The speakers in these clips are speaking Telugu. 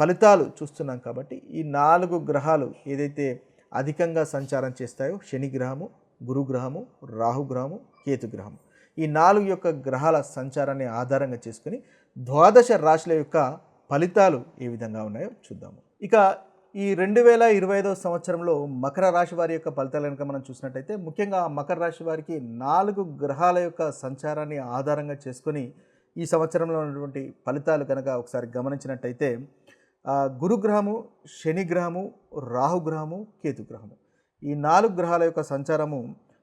ఫలితాలు చూస్తున్నాం కాబట్టి ఈ నాలుగు గ్రహాలు ఏదైతే అధికంగా సంచారం చేస్తాయో శని గ్రహము గురుగ్రహము రాహుగ్రహము కేతుగ్రహము ఈ నాలుగు యొక్క గ్రహాల సంచారాన్ని ఆధారంగా చేసుకుని ద్వాదశ రాశుల యొక్క ఫలితాలు ఏ విధంగా ఉన్నాయో చూద్దాము. ఇక ఈ రెండు వేల ఇరవై ఐదవ సంవత్సరంలో మకర రాశి వారి యొక్క ఫలితాలు కనుక మనం చూసినట్టయితే ముఖ్యంగా మకర రాశి వారికి నాలుగు గ్రహాల యొక్క సంచారాన్ని ఆధారంగా చేసుకొని ఈ సంవత్సరంలో ఉన్నటువంటి ఫలితాలు కనుక ఒకసారి గమనించినట్టయితే గురుగ్రహము శనిగ్రహము రాహుగ్రహము కేతుగ్రహము. ఈ నాలుగు గ్రహాల యొక్క సంచారము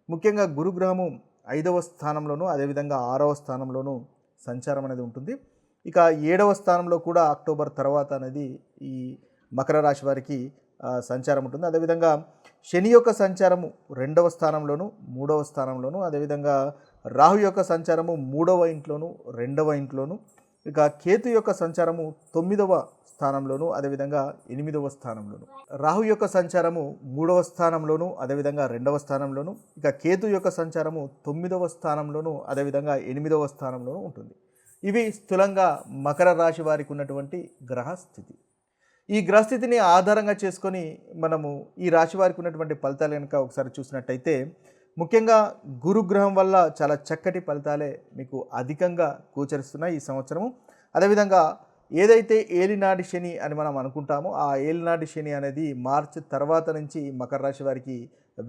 ముఖ్యంగా గురుగ్రహము ఐదవ స్థానంలోనూ అదేవిధంగా ఆరవ స్థానంలోనూ సంచారం అనేది ఉంటుంది. ఇక ఏడవ స్థానంలో కూడా అక్టోబర్ తర్వాత అనేది ఈ మకర రాశి వారికి సంచారం ఉంటుంది. అదేవిధంగా శని యొక్క సంచారము రెండవ స్థానంలోను మూడవ స్థానంలోను అదేవిధంగా రాహు యొక్క సంచారము మూడవ ఇంట్లోను రెండవ ఇంట్లోను ఇక కేతు యొక్క సంచారము తొమ్మిదవ స్థానంలోను అదేవిధంగా ఎనిమిదవ స్థానంలోను. రాహు యొక్క సంచారము మూడవ స్థానంలోను అదేవిధంగా రెండవ స్థానంలోను. ఇక కేతు యొక్క సంచారము తొమ్మిదవ స్థానంలోను అదేవిధంగా ఎనిమిదవ స్థానంలోను ఉంటుంది. ఇవి స్థూలంగా మకర రాశి వారికి ఉన్నటువంటి గ్రహ స్థితి ఈ గ్రహస్థితిని ఆధారంగా చేసుకొని మనము ఈ రాశి వారికి ఉన్నటువంటి ఫలితాలు కనుక ఒకసారి చూసినట్టయితే ముఖ్యంగా గురుగ్రహం వల్ల చాలా చక్కటి ఫలితాలే మీకు అధికంగా గోచరిస్తున్నాయి ఈ సంవత్సరము. అదేవిధంగా ఏదైతే ఏలినాటి శని అని మనం అనుకుంటామో ఆ ఏలినాటి శని అనేది మార్చి తర్వాత నుంచి మకర రాశి వారికి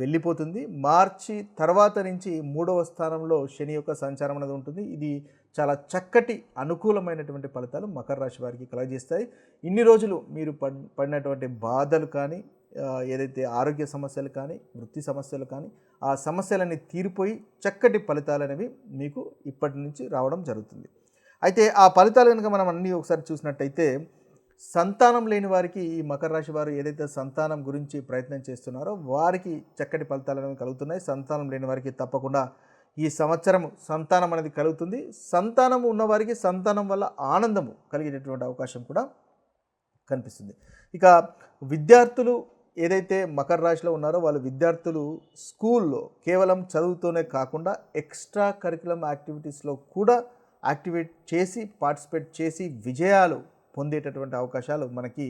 వెళ్ళిపోతుంది. మార్చి తర్వాత నుంచి మూడవ స్థానంలో శని యొక్క సంచారం అనేది ఉంటుంది. ఇది చాలా చక్కటి అనుకూలమైనటువంటి ఫలితాలు మకర రాశి వారికి కలగజేస్తాయి. ఇన్ని రోజులు మీరు పడినటువంటి బాధలు కానీ ఏదైతే ఆరోగ్య సమస్యలు కానీ వృత్తి సమస్యలు కానీ ఆ సమస్యలన్నీ తీరిపోయి చక్కటి ఫలితాలు అనేవి మీకు ఇప్పటి నుంచి రావడం జరుగుతుంది. అయితే ఆ ఫలితాలు కనుక మనం అన్నీ ఒకసారి చూసినట్టయితే సంతానం లేని వారికి ఈ మకర రాశి వారు ఏదైతే సంతానం గురించి ప్రయత్నం చేస్తున్నారో వారికి చక్కటి ఫలితాలు అనేవి కలుగుతున్నాయి. సంతానం లేని వారికి తప్పకుండా ఈ సంవత్సరం సంతానం అనేది కలుగుతుంది. సంతానం ఉన్నవారికి సంతానం వల్ల ఆనందము కలిగేటటువంటి అవకాశం కూడా కనిపిస్తుంది. ఇక విద్యార్థులు ఏదైతే మకర రాశిలో ఉన్నారో వాళ్ళు విద్యార్థులు స్కూల్లో కేవలం చదువుతోనే కాకుండా ఎక్స్ట్రా కరికులం యాక్టివిటీస్లో కూడా యాక్టివేట్ చేసి పార్టిసిపేట్ చేసి విజయాలు పొందేటటువంటి అవకాశాలు మనకి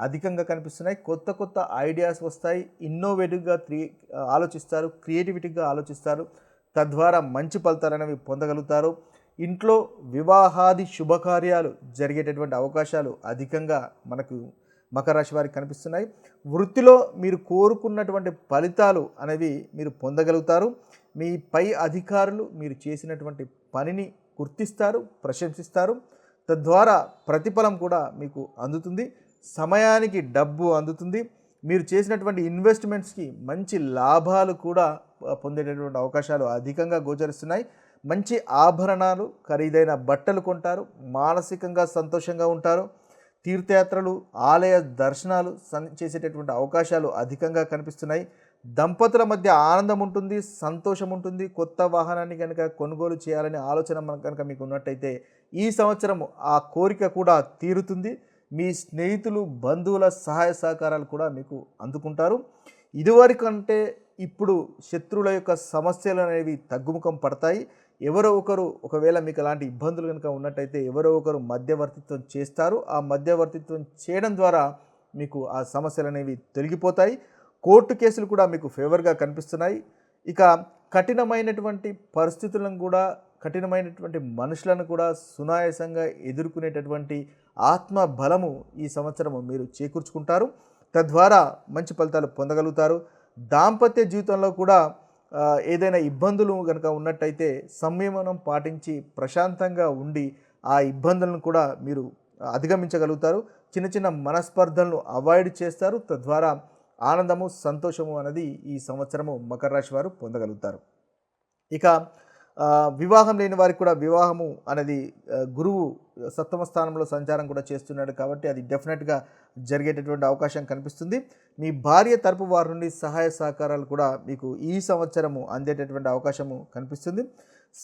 అధికంగా కనిపిస్తున్నాయి. కొత్త కొత్త ఐడియాస్ వస్తాయి. ఇన్నోవేటివ్గా త్రీ ఆలోచిస్తారు. క్రియేటివిటీగా ఆలోచిస్తారు. తద్వారా మంచి ఫలితాలు అనేవి పొందగలుగుతారు. ఇంట్లో వివాహాది శుభకార్యాలు జరిగేటటువంటి అవకాశాలు అధికంగా మనకు మకర రాశి వారికి కనిపిస్తున్నాయి. వృత్తిలో మీరు కోరుకున్నటువంటి ఫలితాలు అనేవి మీరు పొందగలుగుతారు. మీ పై అధికారులు మీరు చేసినటువంటి పనిని గుర్తిస్తారు ప్రశంసిస్తారు. తద్వారా ప్రతిఫలం కూడా మీకు అందుతుంది. సమయానికి డబ్బు అందుతుంది. మీరు చేసినటువంటి ఇన్వెస్ట్మెంట్స్కి మంచి లాభాలు కూడా పొందేటటువంటి అవకాశాలు అధికంగా గోచరిస్తున్నాయి. మంచి ఆభరణాలు ఖరీదైన బట్టలు కొంటారు. మానసికంగా సంతోషంగా ఉంటారు. తీర్థయాత్రలు ఆలయ దర్శనాలు సన్- చేసేటటువంటి అవకాశాలు అధికంగా కనిపిస్తున్నాయి. దంపతుల మధ్య ఆనందం ఉంటుంది సంతోషం ఉంటుంది. కొత్త వాహనాన్ని కనుక కొనుగోలు చేయాలనే ఆలోచన మనకు కనుక మీకు ఉన్నట్టయితే ఈ సంవత్సరం ఆ కోరిక కూడా తీరుతుంది. మీ స్నేహితులు బంధువుల సహాయ సహకారాలు కూడా మీకు అందుకుంటారు. ఇదివరకంటే ఇప్పుడు శత్రువుల యొక్క సమస్యలు అనేవి తగ్గుముఖం పడతాయి. ఎవరో ఒకరు ఒకవేళ మీకు అలాంటి ఇబ్బందులు కనుక ఉన్నట్టయితే ఎవరో ఒకరు మధ్యవర్తిత్వం చేస్తారు. ఆ మధ్యవర్తిత్వం చేయడం ద్వారా మీకు ఆ సమస్యలు అనేవి తొలగిపోతాయి. కోర్టు కేసులు కూడా మీకు ఫేవర్గా కనిపిస్తున్నాయి. ఇక కఠినమైనటువంటి పరిస్థితులను కూడా కఠినమైనటువంటి మనుషులను కూడా సునాయాసంగా ఎదుర్కొనేటటువంటి ఆత్మ బలము ఈ సంవత్సరము మీరు చేకూర్చుకుంటారు. తద్వారా మంచి ఫలితాలు పొందగలుగుతారు. దాంపత్య జీవితంలో కూడా ఏదైనా ఇబ్బందులు కనుక ఉన్నట్టయితే సంయమనం పాటించి ప్రశాంతంగా ఉండి ఆ ఇబ్బందులను కూడా మీరు అధిగమించగలుగుతారు. చిన్న చిన్న మనస్పర్ధలను అవాయిడ్ చేస్తారు. తద్వారా ఆనందము సంతోషము అనేది ఈ సంవత్సరము మకర రాశి వారు పొందగలుగుతారు. ఇక వివాహం లేని వారికి కూడా వివాహము అనేది గురువు సప్తమ స్థానంలో సంచారం కూడా చేస్తున్నాడు కాబట్టి అది డెఫినెట్గా జరిగేటటువంటి అవకాశం కనిపిస్తుంది. మీ భార్య తరపు వారి నుండి సహాయ సహకారాలు కూడా మీకు ఈ సంవత్సరము అందేటటువంటి అవకాశము కనిపిస్తుంది.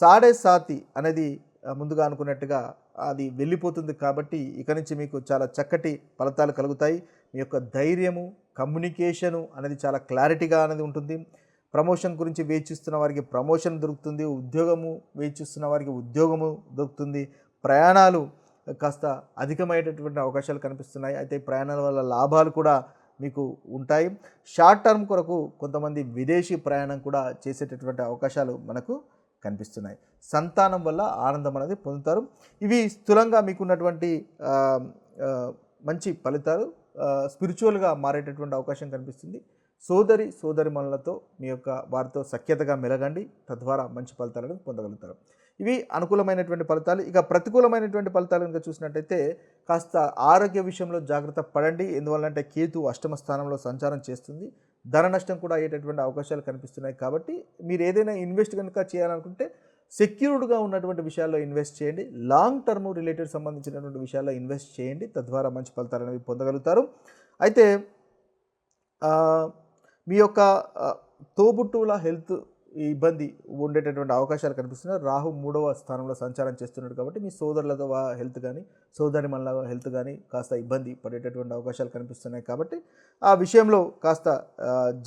సాడే సాతి అనేది ముందుగా అనుకున్నట్టుగా అది వెళ్ళిపోతుంది కాబట్టి ఇక నుంచి మీకు చాలా చక్కటి ఫలితాలు కలుగుతాయి. మీ యొక్క ధైర్యము కమ్యూనికేషను అనేది చాలా క్లారిటీగా అనేది ఉంటుంది. ప్రమోషన్ గురించి వేచిస్తున్న వారికి ప్రమోషన్ దొరుకుతుంది ఉద్యోగము వేచిస్తున్న వారికి ఉద్యోగము దొరుకుతుంది. ప్రయాణాలు కాస్త అధికమయ్యేటటువంటి అవకాశాలు కనిపిస్తున్నాయి. అయితే ప్రయాణాల వల్ల లాభాలు కూడా మీకు ఉంటాయి. షార్ట్ టర్మ్ కొరకు కొంతమంది విదేశీ ప్రయాణం కూడా చేసేటటువంటి అవకాశాలు మనకు కనిపిస్తున్నాయి. సంతానం వల్ల ఆనందం అనేది పొందుతారు. ఇవి స్థూలంగా మీకున్నటువంటి మంచి ఫలితాలు స్పిరిచువల్గా మారేటటువంటి అవకాశం కనిపిస్తుంది. సోదరి సోదరిమణులతో మీ యొక్క వారితో సఖ్యతగా మెలగండి. తద్వారా మంచి ఫలితాలను పొందగలుగుతారు. ఇవి అనుకూలమైనటువంటి ఫలితాలు. ఇక ప్రతికూలమైనటువంటి ఫలితాలు కనుక చూసినట్టయితే కాస్త ఆరోగ్య విషయంలో జాగ్రత్త పడండి. ఎందువల్లంటే కేతు అష్టమ స్థానంలో సంచారం చేస్తుంది. ధన నష్టం కూడా అయ్యేటటువంటి అవకాశాలు కనిపిస్తున్నాయి కాబట్టి మీరు ఏదైనా ఇన్వెస్ట్ కనుక చేయాలనుకుంటే సెక్యూర్డ్గా ఉన్నటువంటి విషయాల్లో ఇన్వెస్ట్ చేయండి. లాంగ్ టర్మ్ రిలేటెడ్ సంబంధించినటువంటి విషయాల్లో ఇన్వెస్ట్ చేయండి. తద్వారా మంచి ఫలితాలు అనేవి పొందగలుగుతారు. అయితే మీ యొక్క తోబుట్టువుల హెల్త్ ఇబ్బంది ఉండేటటువంటి అవకాశాలు కనిపిస్తున్నాయి. రాహు మూడవ స్థానంలో సంచారం చేస్తున్నాడు కాబట్టి మీ సోదరులతో హెల్త్ కానీ సోదరి మళ్ళ హెల్త్ కానీ కాస్త ఇబ్బంది పడేటటువంటి అవకాశాలు కనిపిస్తున్నాయి కాబట్టి ఆ విషయంలో కాస్త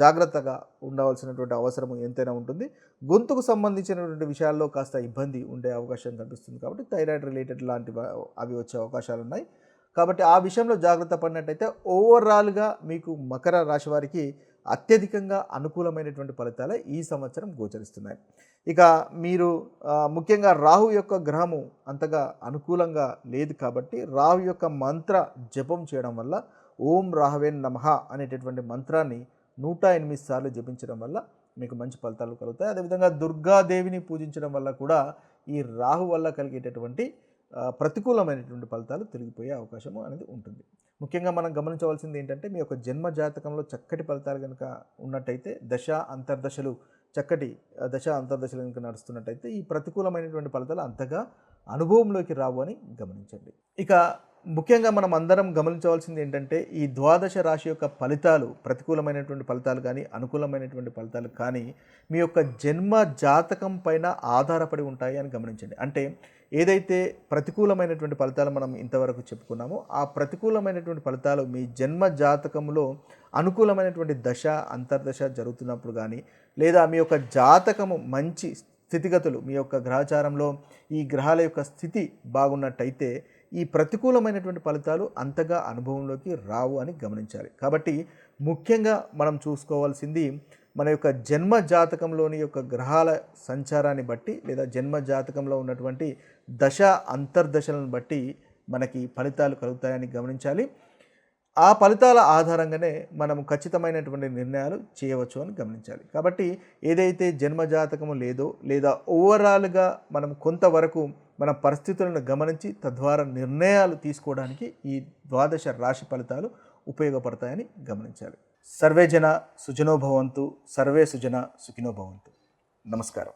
జాగ్రత్తగా ఉండవలసినటువంటి అవసరం ఎంతైనా ఉంటుంది. గొంతుకు సంబంధించినటువంటి విషయాల్లో కాస్త ఇబ్బంది ఉండే అవకాశం కనిపిస్తుంది కాబట్టి థైరాయిడ్ రిలేటెడ్ లాంటి అవి వచ్చే అవకాశాలు ఉన్నాయి. కాబట్టి ఆ విషయంలో జాగ్రత్త పడినట్టయితే ఓవరాల్గా మీకు మకర రాశి వారికి అత్యధికంగా అనుకూలమైనటువంటి ఫలితాలే ఈ సంవత్సరం గోచరిస్తున్నాయి. ఇక మీరు ముఖ్యంగా రాహు యొక్క గ్రహము అంతగా అనుకూలంగా లేదు కాబట్టి రాహు యొక్క మంత్ర జపం చేయడం వల్ల ఓం రాహవే నమః అనేటటువంటి మంత్రాన్ని నూట ఎనిమిది సార్లు జపించడం వల్ల మీకు మంచి ఫలితాలు కలుగుతాయి. అదేవిధంగా దుర్గాదేవిని పూజించడం వల్ల కూడా ఈ రాహు వల్ల కలిగేటటువంటి ప్రతికూలమైనటువంటి ఫలితాలు తిరిగిపోయే అవకాశము అనేది ఉంటుంది. ముఖ్యంగా మనం గమనించవలసింది ఏంటంటే మీ యొక్క జన్మ జాతకంలో చక్కటి ఫలితాలు కనుక ఉన్నట్టయితే దశ అంతర్దశలు చక్కటి దశ అంతర్దశలు కనుక నడుస్తున్నట్టయితే ఈ ప్రతికూలమైనటువంటి ఫలితాలు అంతగా అనుభవంలోకి రావు అని గమనించండి. ఇక ముఖ్యంగా మనం అందరం గమనించవలసింది ఏంటంటే ఈ ద్వాదశ రాశి యొక్క ఫలితాలు ప్రతికూలమైనటువంటి ఫలితాలు కానీ అనుకూలమైనటువంటి ఫలితాలు కానీ మీ యొక్క జన్మ జాతకం పైన ఆధారపడి ఉంటాయి అని గమనించండి. అంటే ఏదైతే ప్రతికూలమైనటువంటి ఫలితాలు మనం ఇంతవరకు చెప్పుకున్నామో ఆ ప్రతికూలమైనటువంటి ఫలితాలు మీ జన్మ జాతకంలో అనుకూలమైనటువంటి దశ అంతర్దశ జరుగుతున్నప్పుడు కానీ లేదా మీ యొక్క జాతకము మంచి స్థితిగతులు మీ యొక్క గ్రహచారంలో ఈ గ్రహాల యొక్క స్థితి బాగున్నట్టయితే ఈ ప్రతికూలమైనటువంటి ఫలితాలు అంతగా అనుభవంలోకి రావు అని గమనించాలి. కాబట్టి ముఖ్యంగా మనం చూసుకోవాల్సింది మన యొక్క జన్మ జాతకంలోని యొక్క గ్రహాల సంచారాన్ని బట్టి లేదా జన్మ జాతకంలో ఉన్నటువంటి దశ అంతర్దశలను బట్టి మనకి ఫలితాలు కలుగుతాయని గమనించాలి. ఆ ఫలితాల ఆధారంగానే మనం ఖచ్చితమైనటువంటి నిర్ణయాలు చేయవచ్చు అని గమనించాలి. కాబట్టి ఏదైతే జన్మ జాతకము లేదో లేదా ఓవరాల్గా మనం కొంతవరకు మన పరిస్థితులను గమనించి తద్వారా నిర్ణయాలు తీసుకోవడానికి ఈ ద్వాదశ రాశి ఫలితాలు ఉపయోగపడతాయని గమనించాలి. సర్వే జన సుజనోభవంతు సర్వే సుజన సుఖినోభవంతు నమస్కారం.